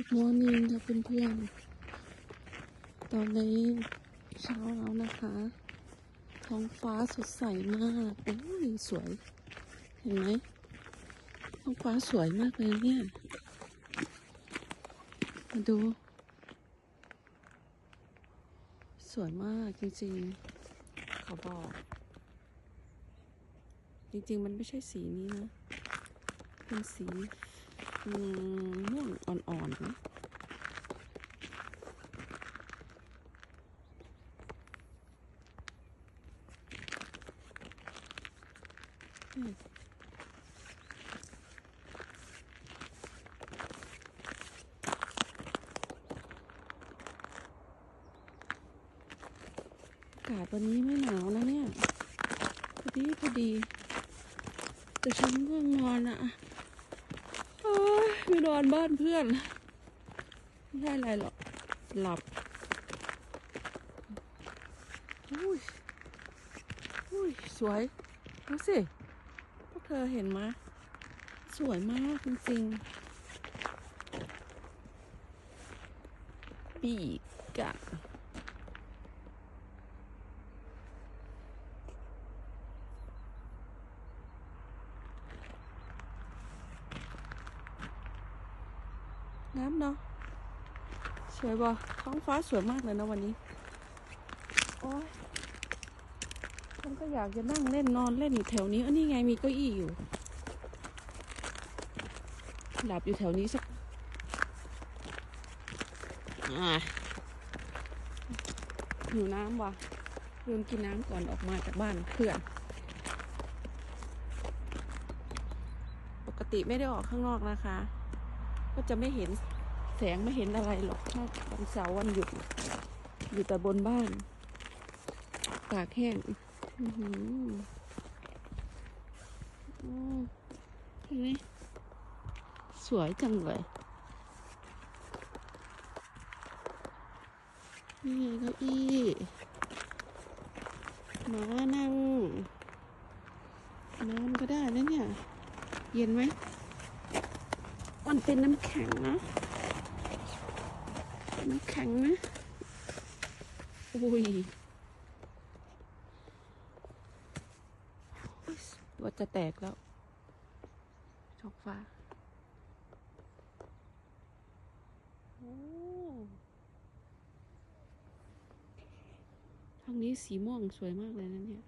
Good morning ค่ะเพื่อนๆ ตอนนี้เช้าแล้วนะคะ ท้องฟ้าสดใสมากโอ้ยสวย เห็นไหม ท้องฟ้าสวยมากเลยเนี่ย มาดู สวยมากจริงๆ เขาบอก จริงๆ มันไม่ใช่สีนี้นะ เป็นสี ม่วงอ่อนๆนะอืมอากาศวันนี้ไม่หนาวนะเนี่ย พอดี พอดีแต่ฉันง่วงนอนอะ ไม่นอนบ้านเพื่อน ไม่ใช่อะไรหรอก หลับอุ้ยอุ้ยสวยดูสิ พวกเธอเห็นไหมสวยมากจริงๆปีกอะ น้ำเนาะ สวยบ่ท้องฟ้าสวยมากเลยนะวันนี้ โอ้ยฉันก็อยากจะนั่งเล่นนอนเล่นอยู่แถวนี้อันนี้ไงมีเก้าอี้อยู่ หลับอยู่แถวนี้สักอะหิวน้ำว่ะลืมกินน้ำก่อนออกมาจากบ้านเพื่อน ปกติไม่ได้ออกข้างนอกนะคะ ก็จะไม่เห็นแสงไม่เห็นอะไรหรอกนอกจากวันเสาร์วันหยุด อยู่แต่บนบ้านปากแห้งเห็นไหมสวยจังเลยนี่ไงเก้าอี้มานั่งนอนก็ได้นะเนี่ย เย็นไหม มันเป็นน้ำแข็งนะน้ำแข็งนะ อุ้ยว่าจะแตกแล้วชอกฟ้าโอ้ทางนี้สีม่วงสวยมากเลยนะเนี่ย